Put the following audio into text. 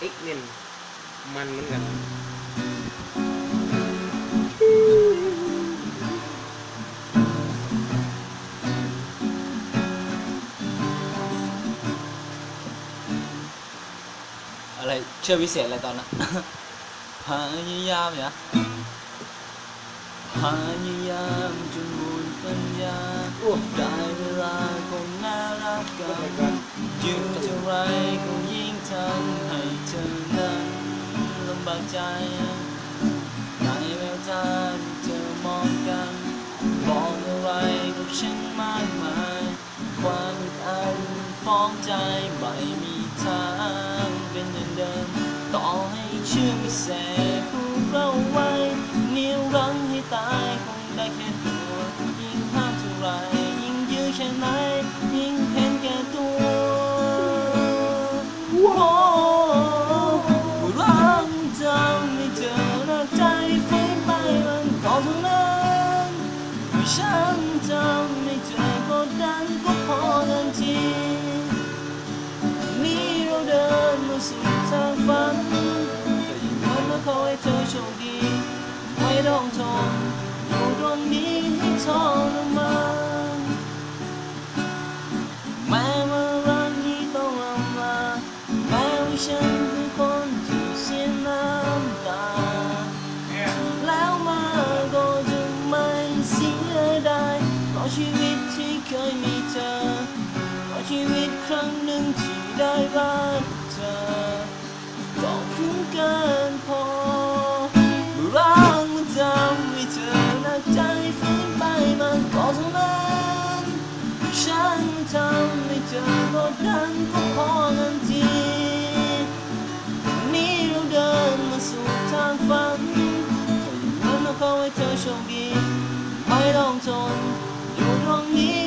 ติ๊กเนี่ยมันเหมือนกันอะไรเชื่อวิเศษอะไรตอนนั้นพยายามเนี่ยพยายามจนหมดปัญญาโอ้ได้เวลาคนน่ารักกัน ลำบากใจในแววตาที่เธอมองกันบอกอะไรกับฉันมากมายความอึดอันฟ้องใจไม่มีทางเป็นเหมือนเดิมต่อให้เชื่อวิเศษผูกเราไว้นิ้วรั้งให้ตายคงได้แค่ตัวยิ่งห้ามเท่าไรยิ่งยื้อแค่ไหนยิ่ง ให้ฉันจำให้เธอกดดันก็พอทันทีนี้เราเดินมาสู่ทางฝันก็ยิ่งเดินมาขอให้เธอโชคดี ไม่ต้องทนอยู่ตรงนี้ให้ทรมานแม้ว่ารักนี้ต้องลำลาแม้ว่าฉันคือคน สียดายเพราะชีวิตที่เคยมีเธอเพราะชีวิตครั้งหนึ่งที่ได้รักเธอก็คุ้มเกินพอเมื่อรักมันทำให้เธอหนักใจฝืนไปมันก็เท่านั้นฉันทำให้เธอกดดันก็พอทันทีนี้เราเดินมาสู่ทางฝันขออย่างนั้นเราขอให้เธอโชคดี ไม่ต้องทนอยู่ตรงนี้